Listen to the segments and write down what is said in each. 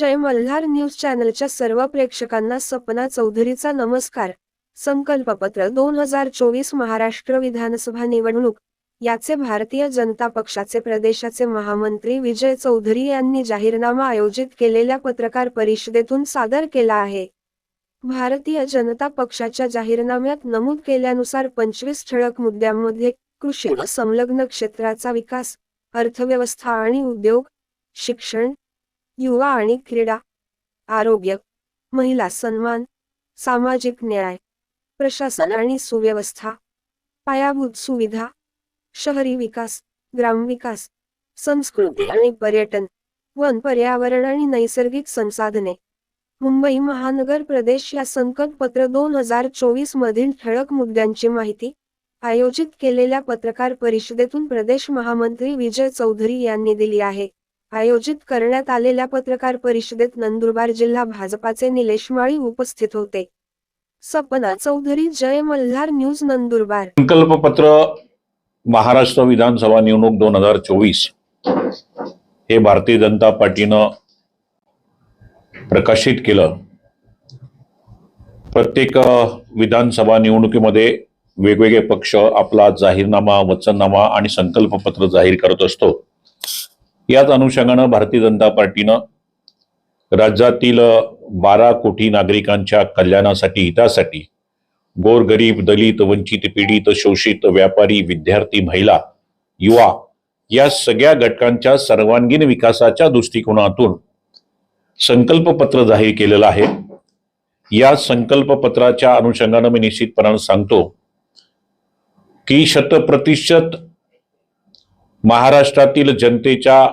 जय Malhar news चॅनलच्या सर्व प्रेक्षकांना सपना चौधरीचा नमस्कार. संकल्पपत्र दोन हजार चोवीस महाराष्ट्र विधानसभा निवडणूक. याचे भारतीय जनता पक्षाचे प्रदेशाचे महामंत्री विजय चौधरी यांनी जाहीरनामा आयोजित केलेल्या पत्रकार परिषदेतून सादर केला आहे. भारतीय जनता पक्षाच्या जाहीरनाम्यात नमूद केल्यानुसार पंचवीस ठळक मुद्द्यांमध्ये कृषी व संलग्न क्षेत्राचा विकास अर्थव्यवस्था आणि उद्योग शिक्षण युवा आणि क्रीडा आरोग्य महिला सन्मान सामाजिक न्याय प्रशासन आणि सुव्यवस्था पायाभूत सुविधा शहरी विकास ग्रामविकास संस्कृती आणि पर्यटन वन पर्यावरण आणि नैसर्गिक संसाधने. मुंबई महानगर प्रदेश या संकटपत्र दोन हजार चोवीस मधील ठळक मुद्द्यांची माहिती आयोजित केलेल्या पत्रकार परिषदेतून प्रदेश महामंत्री विजय चौधरी यांनी दिली आहे. आयोजित करण्यात आलेल्या पत्रकार परिषदेत नंदुरबार जिल्हा भाजपाचे निलेश माळी उपस्थित होते. सपना चौधरी जय मल्हार न्यूज नंदुरबार. संकल्पपत्र महाराष्ट्र विधानसभा निवडणूक दोन हजार चोवीस. हे भारतीय जनता पार्टीनं प्रकाशित केलं. प्रत्येक विधानसभा निवडणुकीमध्ये वेगवेगळे पक्ष आपला जाहीरनामा वचननामा आणि संकल्पपत्र जाहीर करत असतो. याच अनुषंगानं भारतीय जनता पार्टीनं राज्यातील बारा कोटी नागरिकांच्या कल्याणासाठी हितासाठी गोरगरीब दलित वंचित पीडित शोषित व्यापारी विद्यार्थी महिला युवा या सगळ्या घटकांच्या सर्वांगीण विकासाच्या दृष्टिकोनातून संकल्पपत्र जाहीर केलेलं आहे. या संकल्पपत्राच्या अनुषंगानं मी निश्चितपणानं सांगतो की शतप्रतिशत महाराष्ट्रातील जनतेच्या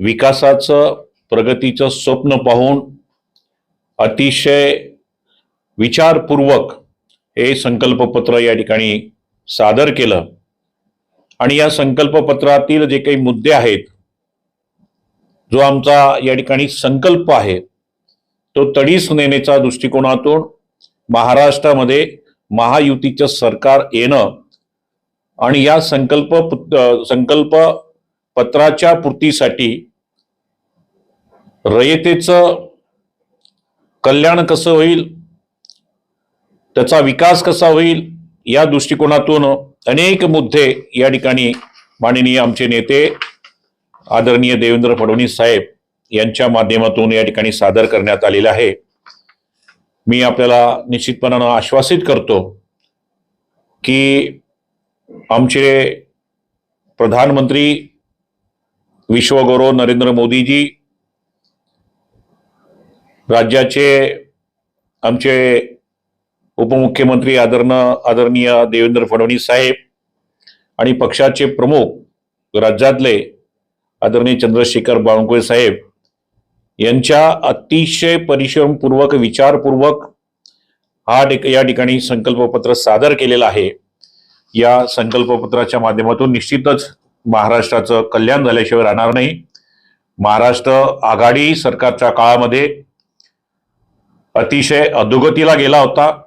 विकासाचं प्रगतीचं स्वप्न पाहून अतिशय विचारपूर्वक हे संकल्पपत्र या ठिकाणी सादर केलं. आणि या संकल्पपत्रातील जे काही मुद्दे आहेत जो आमचा या ठिकाणी संकल्प आहे तो तडीस नेण्याच्या दृष्टिकोनातून महाराष्ट्रामध्ये महायुतीचं सरकार येणं आणि या संकल्प संकल्प पत्राच्या पूर्तीसाठी रयतेचं कल्याण कसं होईल त्याचा विकास कसा होईल या दृष्टिकोनातून अनेक मुद्दे या ठिकाणी माननीय आमचे नेते आदरणीय देवेंद्र फडणवीस साहेब यांच्या माध्यमातून या ठिकाणी सादर करण्यात आलेला आहे. मी आपल्याला निश्चितपणानं आश्वासित करतो की आमचे प्रधानमंत्री विश्वगौरव नरेंद्र मोदीजी राज्याचे आमचे उपमुख्यमंत्री आदरण आदरणीय देवेंद्र फडणवीस साहेब आणि पक्षाचे प्रमुख राज्यातले आदरणीय चंद्रशेखर बावनकुळे साहेब यांच्या अतिशय परिश्रमपूर्वक विचारपूर्वक हा या ठिकाणी संकल्पपत्र सादर केलेलं आहे. या संकल्पपत्राच्या माध्यमातून निश्चितच महाराष्ट्राचं कल्याण झाल्याशिवाय राहणार नाही. महाराष्ट्र आघाडी सरकारच्या काळामध्ये अतिशय अधोगतीला गेला होता.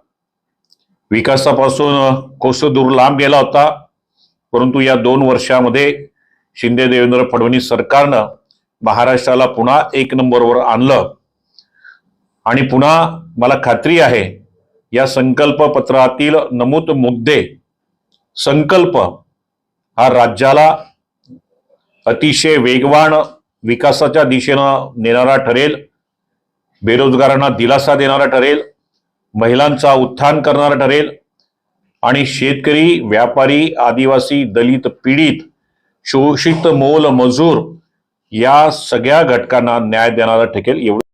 विकासापासून कोस दूर लांब गेला होता. परंतु या दोन वर्षामध्ये शिंदे देवेंद्र फडणवीस सरकारनं महाराष्ट्राला पुन्हा एक नंबरवर आणलं. आणि पुन्हा मला खात्री आहे या संकल्प पत्रातील नमूद मुद्दे संकल्प हा राज्याला अतिशय वेगवान विकासाच्या दिशेनं नेणारा ठरेल बेरोजगारांना दिलासा देणारा ठरेल महिलांचा उत्थान करणारा ठरेल आणि शेतकरी व्यापारी आदिवासी दलित पीडित शोषित मोल मजूर या सगळ्या घटकांना न्याय देणारा ठेकेल एवढं